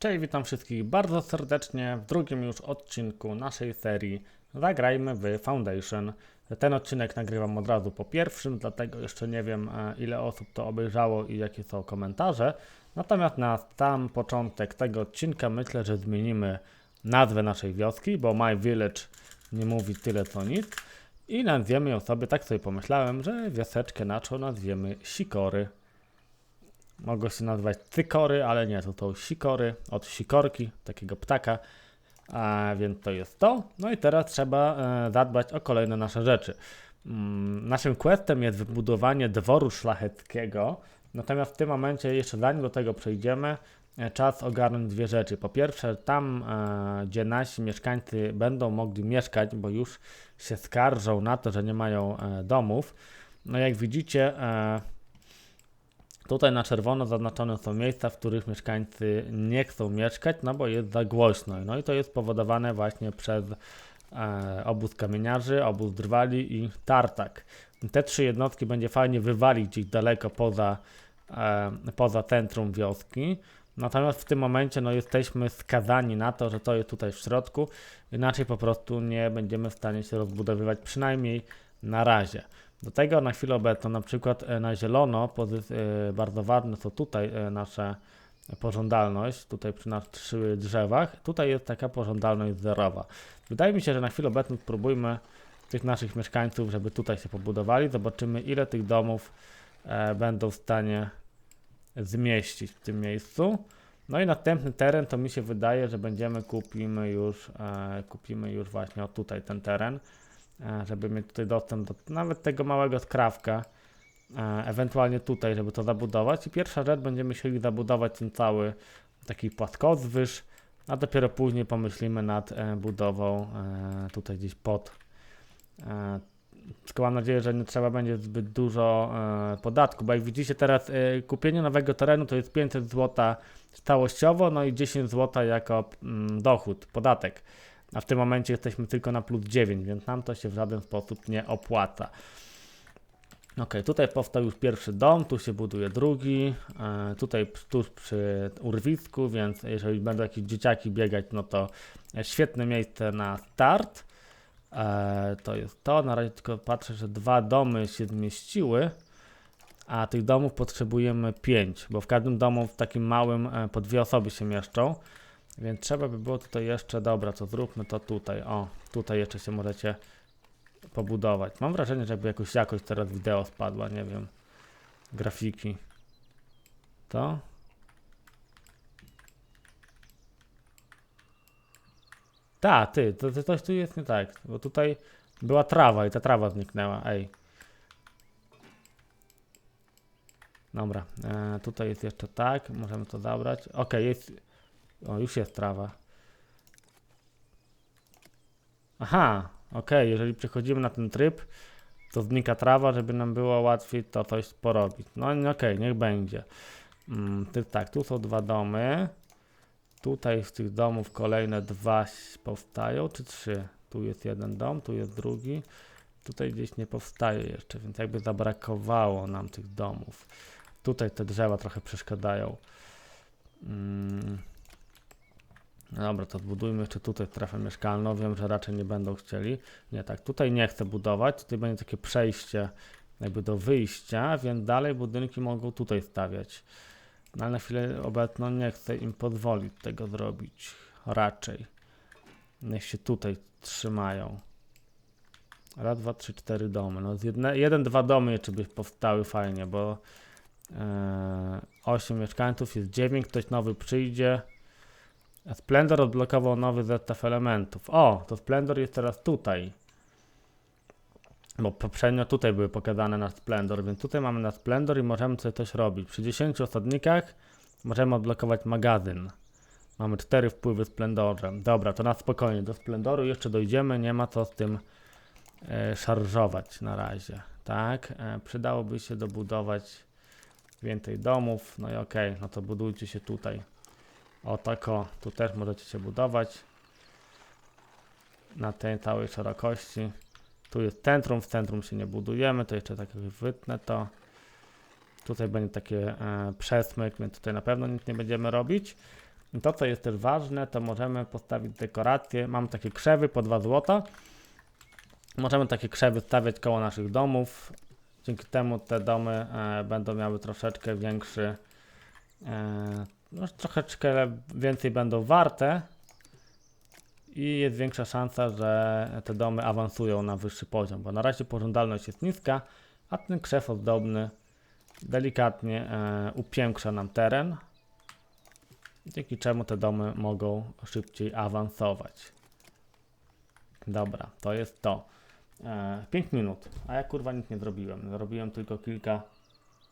Cześć, witam wszystkich bardzo serdecznie w drugim już odcinku naszej serii Zagrajmy w Foundation. Ten odcinek nagrywam od razu po pierwszym, dlatego jeszcze nie wiem e, ile osób to obejrzało i jakie są komentarze. Natomiast na sam początek tego odcinka myślę, że zmienimy nazwę naszej wioski, bo My Village nie mówi tyle co nic. I nazwiemy ją sobie, tak sobie pomyślałem, że wioseczkę naszą nazwiemy Sikory. Mogą się nazywać cykory, ale nie, to są sikory od sikorki, takiego ptaka. A więc to jest to. No i teraz trzeba e, zadbać o kolejne nasze rzeczy. Mm, naszym questem jest wybudowanie dworu szlacheckiego. Natomiast w tym momencie, jeszcze zanim do tego przejdziemy, e, czas ogarnąć dwie rzeczy. Po pierwsze, tam, e, gdzie nasi mieszkańcy będą mogli mieszkać, bo już się skarżą na to, że nie mają domów. No jak widzicie, Tutaj na czerwono zaznaczone są miejsca, w których mieszkańcy nie chcą mieszkać, no bo jest za głośno. No i to jest spowodowane właśnie przez e, obóz kamieniarzy, obóz drwali i tartak. Te trzy jednostki będzie fajnie wywalić gdzieś daleko poza, e, poza centrum wioski. Natomiast w tym momencie no, jesteśmy skazani na to, że to jest tutaj w środku, inaczej po prostu nie będziemy w stanie się rozbudowywać, przynajmniej na razie. Do tego na chwilę obecną, na przykład e, na zielono, e, bardzo ważne są tutaj e, nasze pożądalność, tutaj przy naszych drzewach, tutaj jest taka pożądalność zerowa. Wydaje mi się, że na chwilę obecną spróbujmy tych naszych mieszkańców, żeby tutaj się pobudowali, zobaczymy ile tych domów e, będą w stanie zmieścić w tym miejscu. No i następny teren to mi się wydaje, że będziemy kupimy już, e, kupimy już właśnie o tutaj ten teren żeby mieć tutaj dostęp do nawet tego małego skrawka, e, ewentualnie tutaj, żeby to zabudować. I pierwsza rzecz, będziemy chcieli zabudować ten cały taki płaskozwyż, a dopiero później pomyślimy nad e, budową e, tutaj gdzieś pod. E, tylko mam nadzieję, że nie trzeba będzie zbyt dużo e, podatku, bo jak widzicie teraz e, kupienie nowego terenu to jest 500 zł całościowo, no i 10 zł jako mm, dochód, podatek a w tym momencie jesteśmy tylko na plus 9, więc nam to się w żaden sposób nie opłaca. Ok, tutaj powstał już pierwszy dom, tu się buduje drugi, e, tutaj tuż przy urwisku, więc jeżeli będą jakieś dzieciaki biegać, no to świetne miejsce na start. E, to jest to, na razie tylko patrzę, że dwa domy się zmieściły, a tych domów potrzebujemy pięć, bo w każdym domu w takim małym e, po dwie osoby się mieszczą. Więc trzeba by było tutaj jeszcze, dobra, to zróbmy to tutaj. O, tutaj jeszcze się możecie pobudować. Mam wrażenie, że jakby jakoś jakość teraz wideo spadła, nie wiem. Grafiki. To? Ta, ty, to, to coś tu jest nie tak, bo tutaj była trawa i ta trawa zniknęła, ej. Dobra, e, tutaj jest jeszcze tak, możemy to zabrać. Okej, jest, o, już jest trawa. Aha, okej, jeżeli przechodzimy na ten tryb, to znika trawa, żeby nam było łatwiej to coś porobić. No okej, niech będzie. Mm, ty, tak, tu są dwa domy. Tutaj z tych domów kolejne dwa powstają, czy trzy? Tu jest jeden dom, tu jest drugi. Tutaj gdzieś nie powstaje jeszcze, więc jakby zabrakowało nam tych domów. Tutaj te drzewa trochę przeszkadzają. Mm. No dobra, to zbudujmy jeszcze tutaj strefę mieszkalną. Wiem, że raczej nie będą chcieli. Nie, tak, tutaj nie chcę budować. Tutaj będzie takie przejście jakby do wyjścia, więc dalej budynki mogą tutaj stawiać. No ale na chwilę obecną nie chcę im pozwolić tego zrobić. Raczej. Niech się tutaj trzymają. Raz, dwa, trzy, cztery domy. No jedne, jeden, dwa domy jeszcze by powstały fajnie, bo e, osiem mieszkańców jest dziewięć, ktoś nowy przyjdzie. Splendor odblokował nowy zestaw elementów. O, to Splendor jest teraz tutaj. Bo poprzednio tutaj były pokazane na Splendor, więc tutaj mamy na Splendor i możemy sobie coś robić. Przy 10 osadnikach możemy odblokować magazyn. Mamy cztery wpływy Splendorze. Dobra, to na spokojnie. Do Splendoru jeszcze dojdziemy, nie ma co z tym e, szarżować na razie. Tak, e, przydałoby się dobudować więcej domów. No i okej, no to budujcie się tutaj. O tak o, tu też możecie się budować na tej całej szerokości. Tu jest centrum, w centrum się nie budujemy, to jeszcze tak wytnę to. Tutaj będzie takie e, przesmyk, więc tutaj na pewno nic nie będziemy robić. I to, co jest też ważne, to możemy postawić dekoracje. Mam takie krzewy po 2 złota. Możemy takie krzewy stawiać koło naszych domów. Dzięki temu te domy e, będą miały troszeczkę większy, e, no, troszeczkę więcej będą warte i jest większa szansa, że te domy awansują na wyższy poziom, bo na razie pożądalność jest niska, a ten krzew ozdobny delikatnie e, upiększa nam teren, dzięki czemu te domy mogą szybciej awansować. Dobra, to jest to. E, 5 minut, a ja kurwa nic nie zrobiłem. Zrobiłem tylko kilka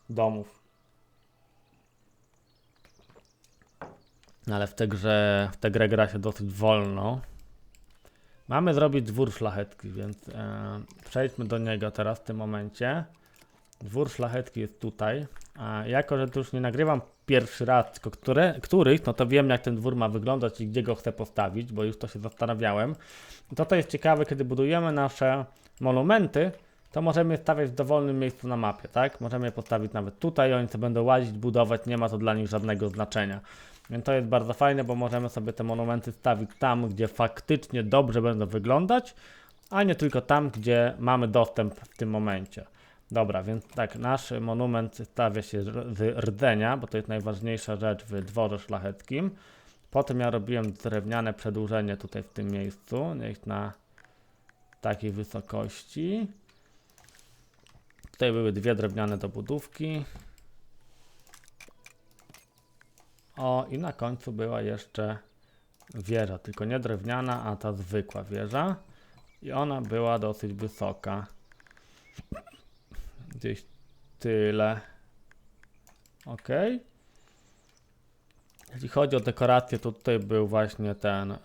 domów. Ale w tej grze, w tę grę gra się dosyć wolno. Mamy zrobić dwór szlachetki, więc e, przejdźmy do niego teraz w tym momencie. Dwór szlachetki jest tutaj. A jako, że tu już nie nagrywam pierwszy raz, tylko które, których, no to wiem jak ten dwór ma wyglądać i gdzie go chcę postawić, bo już to się zastanawiałem. To to jest ciekawe, kiedy budujemy nasze monumenty, to możemy je stawiać w dowolnym miejscu na mapie, tak? Możemy je postawić nawet tutaj, oni sobie będą łazić, budować, nie ma to dla nich żadnego znaczenia. Więc to jest bardzo fajne, bo możemy sobie te monumenty stawić tam, gdzie faktycznie dobrze będą wyglądać, a nie tylko tam, gdzie mamy dostęp w tym momencie. Dobra, więc tak, nasz monument stawia się z rdzenia, bo to jest najważniejsza rzecz w dworze szlacheckim. Potem ja robiłem drewniane przedłużenie tutaj w tym miejscu, niech na takiej wysokości. Tutaj były dwie drewniane dobudówki. O, i na końcu była jeszcze wieża, tylko nie drewniana, a ta zwykła wieża. I ona była dosyć wysoka. Gdzieś tyle. Ok. Jeśli chodzi o dekorację, to tutaj był właśnie ten e,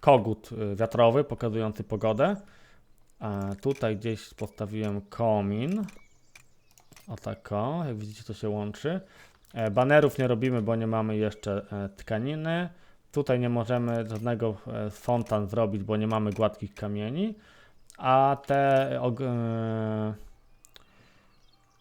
kogut e, wiatrowy pokazujący pogodę. E, tutaj gdzieś postawiłem komin. O tako, jak widzicie to się łączy. E, banerów nie robimy, bo nie mamy jeszcze e, tkaniny. Tutaj nie możemy żadnego e, fontan zrobić, bo nie mamy gładkich kamieni. A te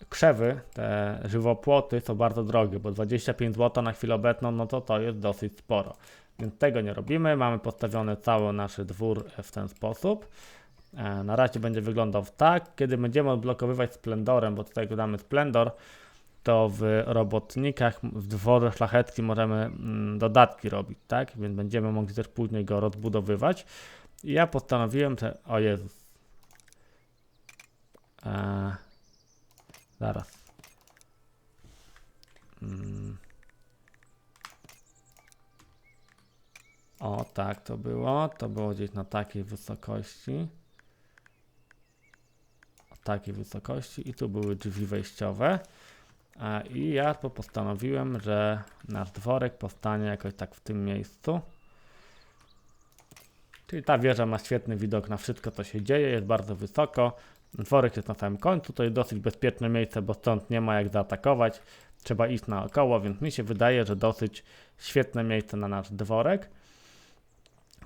krzewy, te żywopłoty są bardzo drogie, bo 25 zł na chwilę obecną, no to to jest dosyć sporo. Więc tego nie robimy. Mamy postawiony cały nasz dwór w ten sposób. Na razie będzie wyglądał tak. Kiedy będziemy odblokowywać splendorem, bo tutaj damy splendor, to w robotnikach, w dworze szlacheckim możemy mm, dodatki robić, tak? Więc będziemy mogli też później go rozbudowywać. I ja postanowiłem, że. O Jezus. Eee, zaraz. Mm. O, tak to było. To było gdzieś na takiej wysokości. O takiej wysokości. I tu były drzwi wejściowe. E, I ja po- postanowiłem, że nasz dworek powstanie jakoś tak w tym miejscu. Czyli ta wieża ma świetny widok na wszystko, co się dzieje, jest bardzo wysoko. Dworek jest na samym końcu, to jest dosyć bezpieczne miejsce, bo stąd nie ma jak zaatakować. Trzeba iść naokoło, więc mi się wydaje, że dosyć świetne miejsce na nasz dworek.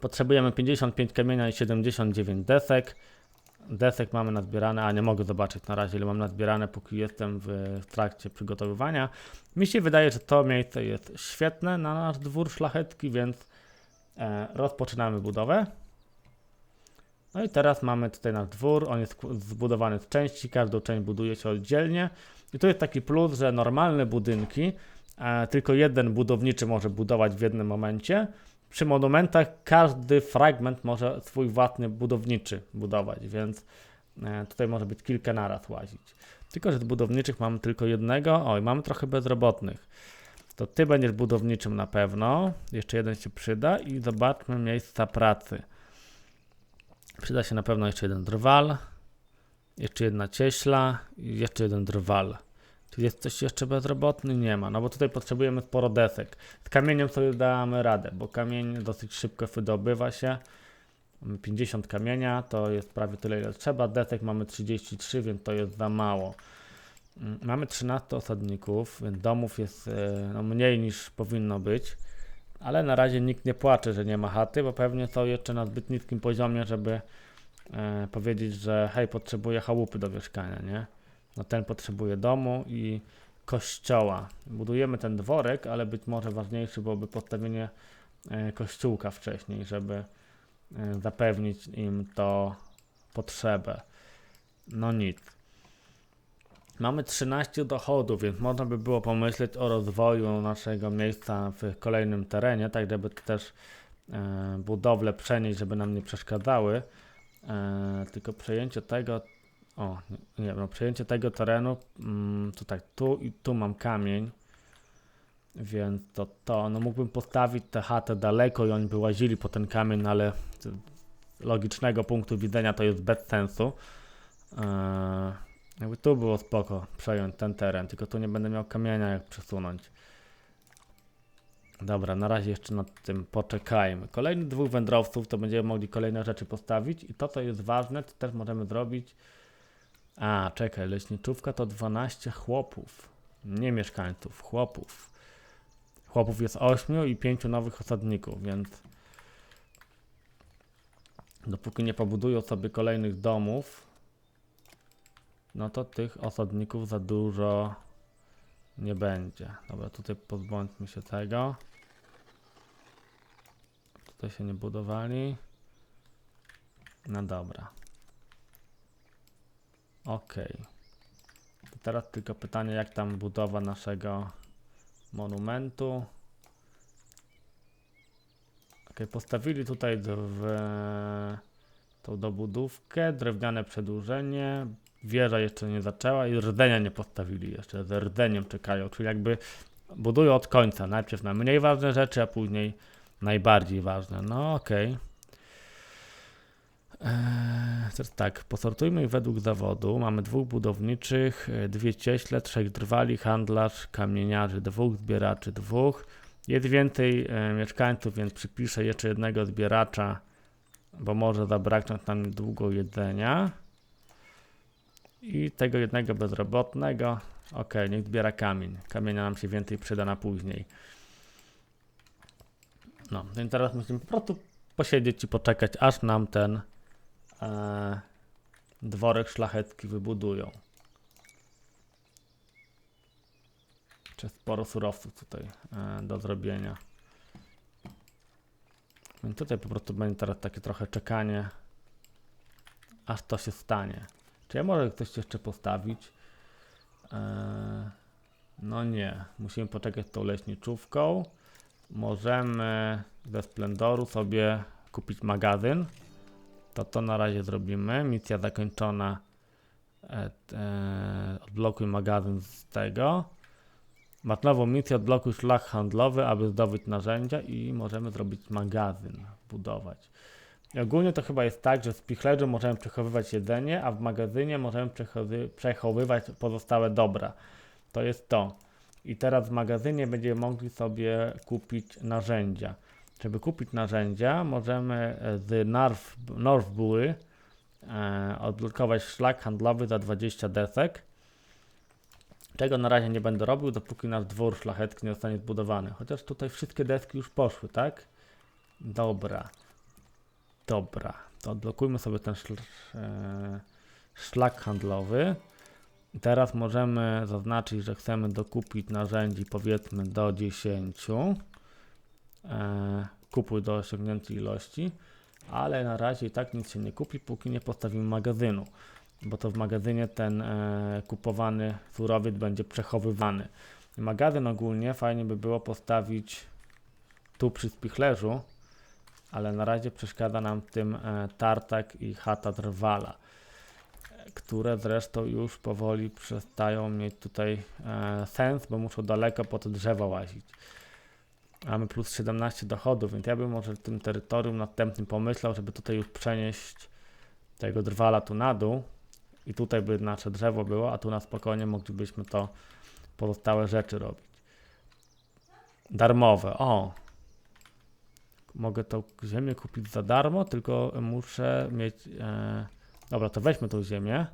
Potrzebujemy 55 kamienia i 79 desek. Desek mamy nazbierane, a nie mogę zobaczyć na razie, ile mam nazbierane, póki jestem w, trakcie przygotowywania. Mi się wydaje, że to miejsce jest świetne na nasz dwór szlachecki, więc e, rozpoczynamy budowę. No i teraz mamy tutaj nasz dwór, on jest zbudowany z części, każdą część buduje się oddzielnie. I tu jest taki plus, że normalne budynki, e, tylko jeden budowniczy może budować w jednym momencie. Przy monumentach każdy fragment może swój własny budowniczy budować, więc e, tutaj może być kilka naraz łazić. Tylko, że z budowniczych mamy tylko jednego. Oj, mamy trochę bezrobotnych. To ty będziesz budowniczym na pewno. Jeszcze jeden się przyda i zobaczmy miejsca pracy. Przyda się na pewno jeszcze jeden drwal, jeszcze jedna cieśla i jeszcze jeden drwal. Czy jest coś jeszcze bezrobotny? Nie ma, no bo tutaj potrzebujemy sporo desek. Z kamieniem sobie damy radę, bo kamień dosyć szybko wydobywa się. Mamy 50 kamienia, to jest prawie tyle, ile trzeba. Desek mamy 33, więc to jest za mało. Mm, Mamy 13 osadników, więc domów jest e, no, mniej niż powinno być. Ale na razie nikt nie płacze, że nie ma chaty, bo pewnie są jeszcze na zbyt niskim poziomie, żeby e, powiedzieć, że hej, potrzebuję chałupy do mieszkania, nie? No ten potrzebuje domu i kościoła. Budujemy ten dworek, ale być może ważniejsze byłoby postawienie e, kościółka wcześniej, żeby e, zapewnić im to potrzebę. No nic. Mamy 13 dochodów, więc można by było pomyśleć o rozwoju naszego miejsca w kolejnym terenie, tak żeby też e, budowle przenieść, żeby nam nie przeszkadzały. Tylko przejęcie tego, o, nie, nie no, przejęcie tego terenu, mm, to tak, tu i tu mam kamień, więc to to, no mógłbym postawić tę chatę daleko i oni by łazili po ten kamień, no ale z logicznego punktu widzenia to jest bez sensu. E, jakby tu było spoko przejąć ten teren, tylko tu nie będę miał kamienia jak przesunąć. Dobra, na razie jeszcze nad tym poczekajmy. Kolejnych dwóch wędrowców to będziemy mogli kolejne rzeczy postawić i to co jest ważne, to też możemy zrobić. A, czekaj, leśniczówka to 12 chłopów. Nie mieszkańców, chłopów. Chłopów jest 8 i 5 nowych osadników, więc dopóki nie pobudują sobie kolejnych domów, no to tych osadników za dużo nie będzie. Dobra, tutaj pozbądźmy się tego. Tutaj się nie budowali. No dobra. To teraz tylko pytanie, jak tam budowa naszego monumentu. Okej, postawili tutaj w tą dobudówkę, drewniane przedłużenie, wieża jeszcze nie zaczęła i rdzenia nie postawili jeszcze, ze rdzeniem czekają, czyli jakby budują od końca, najpierw na mniej ważne rzeczy, a później najbardziej ważne. No okej. Eee, Tak, posortujmy według zawodu. Mamy dwóch budowniczych, dwie cieśle, trzech drwali, handlarz, kamieniarzy, dwóch zbieraczy, dwóch. Jest więcej e, mieszkańców, więc przypiszę jeszcze jednego zbieracza, bo może zabraknąć nam niedługo jedzenia. I tego jednego bezrobotnego. Ok, niech zbiera kamień. Kamienia nam się więcej przyda na później. No, więc teraz musimy po prostu posiedzieć i poczekać, aż nam ten e, dworek szlachecki wybudują. Czy sporo surowców tutaj e, do zrobienia. Więc tutaj po prostu będzie teraz takie trochę czekanie, aż to się stanie. Czy ja może ktoś jeszcze postawić? Eee, no nie, musimy poczekać z tą leśniczówką. Możemy ze Splendoru sobie kupić magazyn. To to na razie zrobimy. Misja zakończona. E, e, odblokuj magazyn z tego. Masz nową misję, odblokuj szlak handlowy, aby zdobyć narzędzia i możemy zrobić magazyn, budować. I ogólnie to chyba jest tak, że w spichlerzu możemy przechowywać jedzenie, a w magazynie możemy przechowy- przechowywać pozostałe dobra. To jest to. I teraz w magazynie będziemy mogli sobie kupić narzędzia. Żeby kupić narzędzia, możemy e, z Northbury e, odblokować szlak handlowy za 20 desek. Czego na razie nie będę robił, dopóki nasz dwór szlachecki nie zostanie zbudowany. Chociaż tutaj wszystkie deski już poszły, tak? Dobra. Dobra, to odblokujmy sobie ten szl e, szlak handlowy. Teraz możemy zaznaczyć, że chcemy dokupić narzędzi powiedzmy do 10. E, kupuj do osiągniętej ilości, ale na razie i tak nic się nie kupi, póki nie postawimy magazynu, bo to w magazynie ten e, kupowany surowiec będzie przechowywany. Magazyn ogólnie fajnie by było postawić tu przy spichlerzu, ale na razie przeszkadza nam tym e, tartak i chata drwala, które zresztą już powoli przestają mieć tutaj sens, bo muszą daleko po te drzewa łazić. Mamy plus 17 dochodów, więc ja bym może w tym terytorium następnym pomyślał, żeby tutaj już przenieść tego drwala tu na dół i tutaj by nasze drzewo było, a tu na spokojnie moglibyśmy to pozostałe rzeczy robić. Darmowe, o, mogę tą ziemię kupić za darmo, tylko muszę mieć. E, dobra, to weźmy tą ziemię.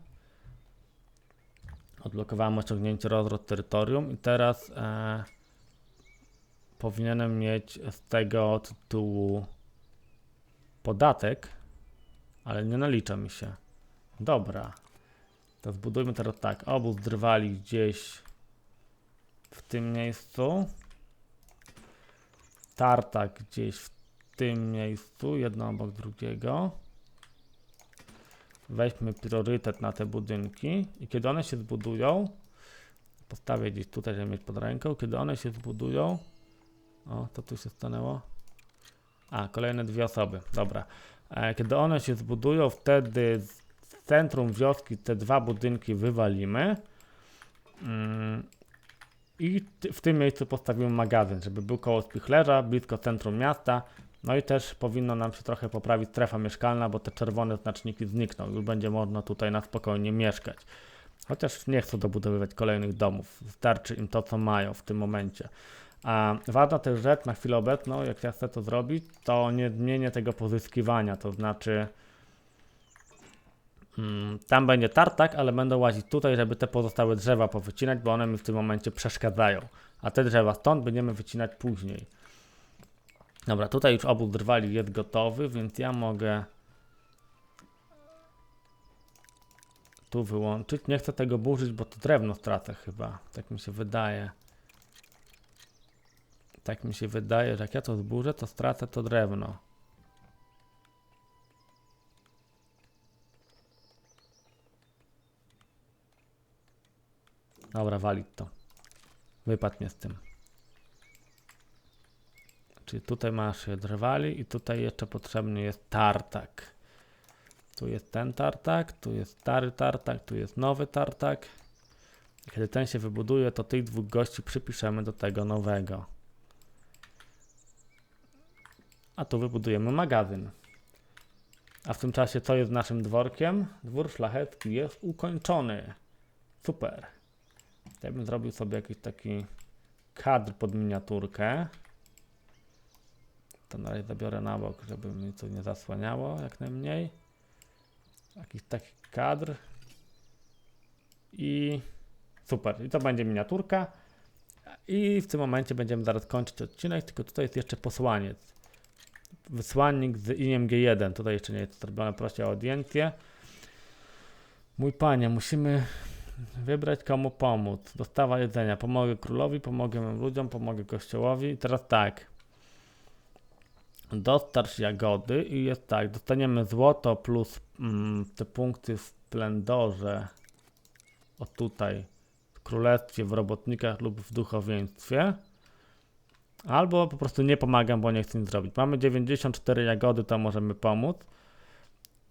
Odblokowałem osiągnięcie rozrost terytorium i teraz e, powinienem mieć z tego tytułu podatek, ale nie nalicza mi się. Dobra. To zbudujmy teraz tak. Obóz drwali gdzieś w tym miejscu. Tartak gdzieś w tym miejscu, jedno obok drugiego. Weźmy priorytet na te budynki i kiedy one się zbudują, postawię gdzieś tutaj, żeby mieć pod ręką, kiedy one się zbudują, o, to tu się stanęło. A, kolejne dwie osoby, dobra. E, Kiedy one się zbudują, wtedy z centrum wioski te dwa budynki wywalimy. Mm, I w tym miejscu postawimy magazyn, żeby był koło spichlerza, blisko centrum miasta. No i też powinno nam się trochę poprawić strefa mieszkalna, bo te czerwone znaczniki znikną. Już będzie można tutaj na spokojnie mieszkać. Chociaż nie chcą dobudowywać kolejnych domów. Wystarczy im to, co mają w tym momencie. A ważna też rzecz na chwilę obecną, jak ja chcę to zrobić, to nie zmienię tego pozyskiwania, to znaczy mm, tam będzie tartak, ale będę łazić tutaj, żeby te pozostałe drzewa powycinać, bo one mi w tym momencie przeszkadzają. A te drzewa stąd będziemy wycinać później. Dobra, tutaj już obóz drwali jest gotowy, więc ja mogę tu wyłączyć. Nie chcę tego burzyć, bo to drewno stracę chyba, tak mi się wydaje. Tak mi się wydaje, że jak ja to zburzę, to stracę to drewno. Dobra, walić to. Wypadł mnie z tym. Czyli tutaj masz drwali i tutaj jeszcze potrzebny jest tartak. Tu jest ten tartak, tu jest stary tartak, tu jest nowy tartak. Kiedy ten się wybuduje, to tych dwóch gości przypiszemy do tego nowego. A tu wybudujemy magazyn. A w tym czasie co jest naszym dworkiem? Dwór szlachecki jest ukończony. Super. Ja bym zrobił sobie jakiś taki kadr pod miniaturkę. To na razie zabiorę na bok, żeby mi to nie zasłaniało jak najmniej. Jakiś taki kadr. I super. I to będzie miniaturka. I w tym momencie będziemy zaraz kończyć odcinek, tylko tutaj jest jeszcze posłaniec. Wysłannik z IMG1. Tutaj jeszcze nie jest zrobione, proszę o odjęcie. Mój panie, musimy wybrać komu pomóc. Dostawa jedzenia. Pomogę królowi, pomogę ludziom, pomogę kościołowi. I teraz tak. Dostarcz jagody i jest tak, dostaniemy złoto plus mm, te punkty w splendorze. O tutaj. W królestwie, w robotnikach lub w duchowieństwie. Albo po prostu nie pomagam, bo nie chcę nic zrobić. Mamy 94 jagody, to możemy pomóc.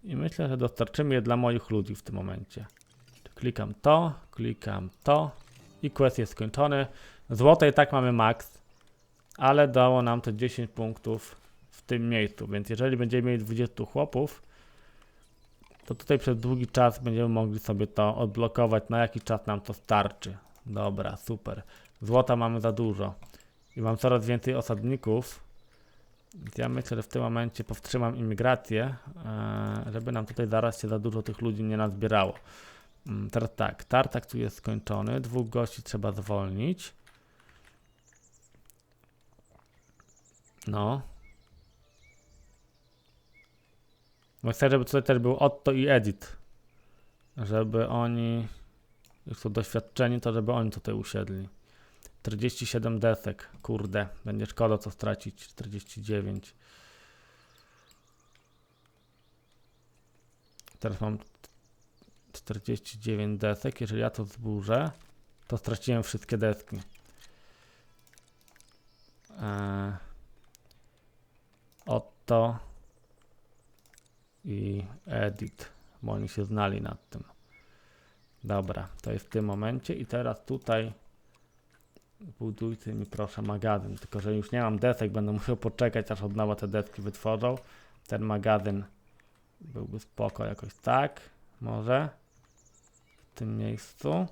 I myślę, że dostarczymy je dla moich ludzi w tym momencie. Klikam to, klikam to i quest jest skończony. Złoto i tak mamy max, ale dało nam to 10 punktów w tym miejscu, więc jeżeli będziemy mieli 20 chłopów, to tutaj przez długi czas będziemy mogli sobie to odblokować, na jaki czas nam to starczy. Dobra, super. Złota mamy za dużo i mam coraz więcej osadników, więc ja myślę, że w tym momencie powstrzymam imigrację, e, żeby nam tutaj zaraz się za dużo tych ludzi nie nazbierało. Mm, Teraz tak, tartak tu jest skończony, dwóch gości trzeba zwolnić. No. Bo chcę, żeby tutaj też był Otto i Edit. Żeby oni, już są doświadczeni, to żeby oni tutaj usiedli. 47 desek, kurde, będzie szkoda co stracić. 49. Teraz mam 49 desek. Jeżeli ja to zburzę, to straciłem wszystkie deski. Eee, Otto i Edit, bo oni się znali nad tym. Dobra, to jest w tym momencie i teraz tutaj budujcie mi proszę magazyn, tylko że już nie mam desek, będę musiał poczekać aż od nowa te deski wytworzą. Ten magazyn byłby spoko jakoś tak, może w tym miejscu.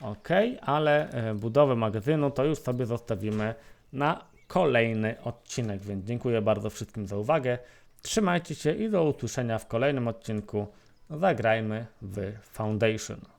Ok, ale e, budowę magazynu to już sobie zostawimy na kolejny odcinek, więc dziękuję bardzo wszystkim za uwagę. Trzymajcie się i do usłyszenia w kolejnym odcinku. Zagrajmy w Foundation.